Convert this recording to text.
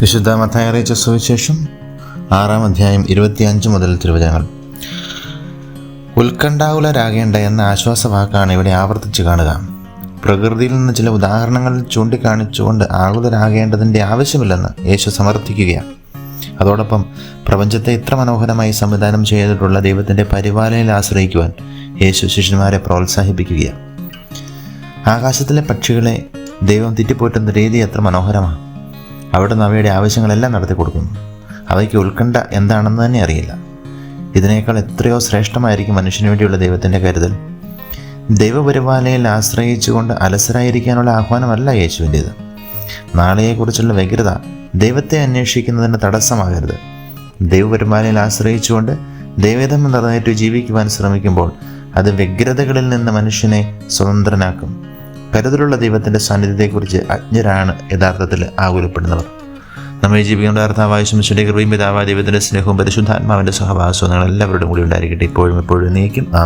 വിശുദ്ധ മത്തായി അറിയിച്ച സുവിശേഷം ആറാം അധ്യായം ഇരുപത്തിയഞ്ച് മുതൽ തിരുവചനങ്ങൾ. ഉത്കണ്ഠാകുലരാകേണ്ട എന്ന ആശ്വാസവാക്കാണ് ഇവിടെ ആവർത്തിച്ച് കാണുക. പ്രകൃതിയിൽ നിന്ന് ചില ഉദാഹരണങ്ങൾ ചൂണ്ടിക്കാണിച്ചുകൊണ്ട് ആകുലരാകേണ്ടതിന്റെ ആവശ്യമില്ലെന്ന് യേശു സമർത്ഥിക്കുകയാണ്. അതോടൊപ്പം പ്രപഞ്ചത്തെ ഇത്ര മനോഹരമായി സംവിധാനം ചെയ്തിട്ടുള്ള ദൈവത്തിന്റെ പരിപാലനയിൽ ആശ്രയിക്കുവാൻ യേശു ശിഷ്യന്മാരെ പ്രോത്സാഹിപ്പിക്കുകയാണ്. ആകാശത്തിലെ പക്ഷികളെ ദൈവം തെറ്റിപ്പോറ്റുന്ന രീതി എത്ര മനോഹരമാണ്. അവിടുന്ന് അവയുടെ ആവശ്യങ്ങളെല്ലാം നടത്തി കൊടുക്കുന്നു. അവയ്ക്ക് ഉത്കണ്ഠ എന്താണെന്ന് തന്നെ അറിയില്ല. ഇതിനേക്കാൾ എത്രയോ ശ്രേഷ്ഠമായിരിക്കും മനുഷ്യന് വേണ്ടിയുള്ള ദൈവത്തിന്റെ കരുതൽ. ദൈവപരിപാലനയിൽ ആശ്രയിച്ചുകൊണ്ട് അലസരായിരിക്കാനുള്ള ആഹ്വാനമല്ല യേശുവിന്റേത്. നാളെയെക്കുറിച്ചുള്ള വ്യഗ്രത ദൈവത്തെ അന്വേഷിക്കുന്നതിന് തടസ്സമാകരുത്. ദൈവപരിപാലനയിൽ ആശ്രയിച്ചുകൊണ്ട് ദൈവതം നിറഞ്ഞേറ്റ് ജീവിക്കുവാൻ ശ്രമിക്കുമ്പോൾ അത് വ്യഗ്രതകളിൽ നിന്ന് മനുഷ്യനെ സ്വതന്ത്രനാക്കും. കരുതലുള്ള ദൈവത്തിന്റെ സാന്നിധ്യത്തെക്കുറിച്ച് അജ്ഞരാണ് യഥാർത്ഥത്തിൽ ആകുലപ്പെടുന്നവർ. നമ്മെ ജീവിക്കുന്ന കർത്താവായ ശമിശയുടെ കൃപയും പിതാവായ ദൈവത്തിന്റെ സ്നേഹവും പരിശുദ്ധാത്മാവിന്റെ സഹവാസവും നിങ്ങൾ എല്ലാവരുടെയും കൂടി ഉണ്ടായിരിക്കട്ടെ. ഇപ്പോഴും എപ്പോഴും നീക്കും ആ